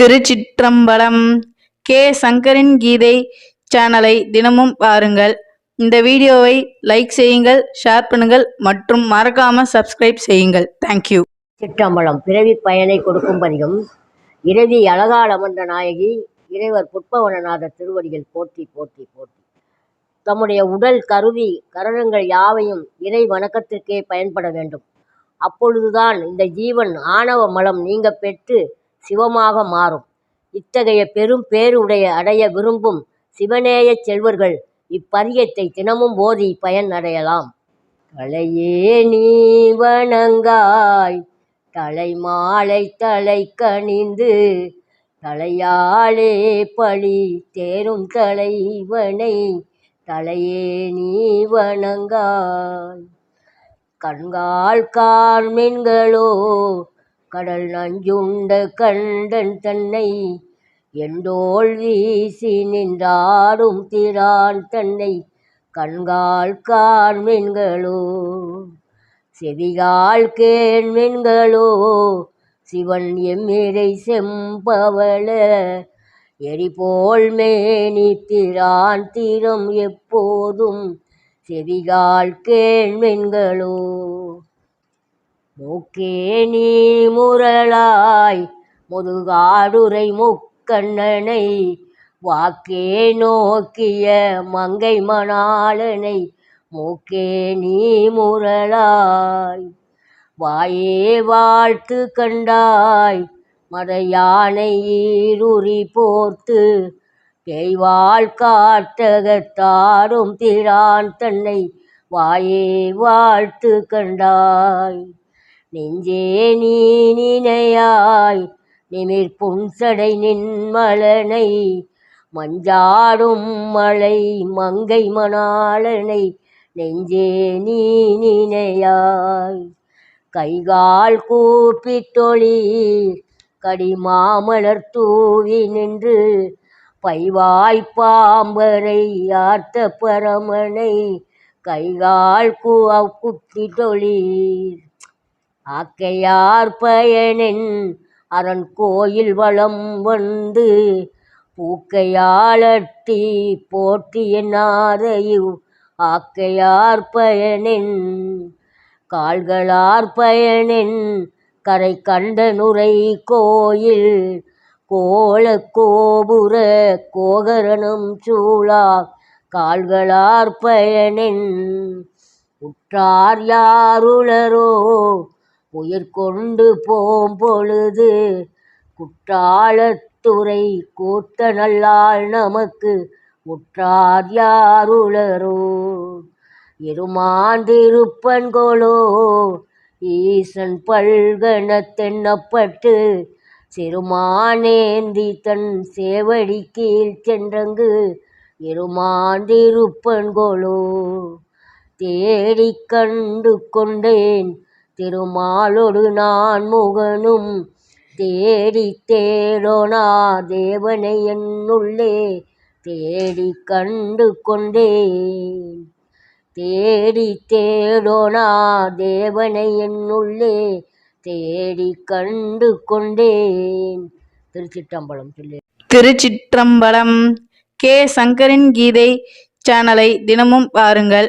திருச்சிற்றம்பலம் K. சங்கரின் கீதை சேனலை தினமும் பாருங்கள். இந்த வீடியோவை லைக் செய்யுங்கள் ஷேர் பண்ணுங்கள் மற்றும் மறக்காம சப்ஸ்கிரைப் செய்யுங்கள். தேங்க்யூ சிற்றம்பலம் பிறவி பயனை கொடுக்கும் பதிகம் இரவி அழகால் அமர்ந்த நாயகி இறைவர் புட்பவனநாத திருவடிகள் போற்றி போற்றி போற்றி. தம்முடைய உடல் கருவி கரணங்கள் யாவையும் இறை வணக்கத்திற்கே பயன்பட வேண்டும். அப்பொழுதுதான் இந்த ஜீவன் ஆணவ மலம் நீங்க பெற்று சிவமாக மாறும். இத்தகைய பெரும் பேருடைய அடைய விரும்பும் சிவநேயச் செல்வர்கள் இப்பரியத்தை தினமும் போதி பயன் அடையலாம். தலையே நீ வணங்காய் தலைமாலை தலை கணிந்து தலையாளே பழி தேரும் தலைவனை தலையே நீ வணங்காய். கண்கால் கார்மென்களோ கடல் நஞ்சுண்ட கண்டன் தன்னை எண்டோள் வீசி நின்றாடும் திரான் தன்னை கண்கால் காண்மென்களோ செவிகால் கேண்மென்களோ சிவன் எம்மிரை செம்பவள எரிபோல் மேனி திரான் தீரம் எப்போதும் செவிகால் கேண்மென்களோ மூக்கே நீ முரளாய் முதுகாடுரை முக்கண்ணனை. வாக்கே நோக்கிய மங்கை மணாளனை மூக்கே நீ முரளாய். வாயே வாழ்த்து கண்டாய் மத யானை ஈருரி போர்த்து தேய்வாள் காட்டகத்தாடும் திரான் தன்னை வாயே வாழ்த்து கண்டாய். நெஞ்சே நீ நினையாய் நிமிர் புன்சடை நின்மலனை மஞ்சாடும் மலை மங்கை மணாளனை நெஞ்சே நீ நினையாய். கைகால் கூப்பிட்டொளீர் கடிமாமலர் தூவி நின்று பைவாய்ப்பாம்பரை ஆர்த்த பரமனை கைகால் கூ குப்பிட்டொளீர். ஆக்கையார் பயனின் அரண் கோயில் வளம் வந்து பூக்கையாளட்டி போற்றி ஆக்கையார் பயனின் கால்களார் பயனின் கரை கண்ட நுரை கோயில் கோல கோபுர கோகரணம் சூழா கால்களார் பயனின் உற்றார் யாருளரோ உயிர் கொண்டு போம் பொழுது குற்றாலத்துறை கூத்த நல்லாள் நமக்கு உற்றார் யாருளரோ? இருமாந்திருப்பன்கோளோ ஈசன் பல்கன தென்னப்பட்டு சிறுமானேந்தி தன் சேவடி கீழ் சென்றங்கு இருமாந்திருப்பன்கோளோ தேடி கண்டு கொண்டேன் திருமாலொடு நான் முகனும் தேடி தேடோனா தேவனை என்னுள்ளே தேடி கண்டு கொண்டேன். தேடி தேடோனா தேவனை என்னுள்ளே தேடி கண்டு கொண்டேன். திருச்சிற்றம்பலம் சொல்லி. திருச்சிற்றம்பலம் கே சங்கரின் கீதை சேனலை தினமும் பாருங்கள்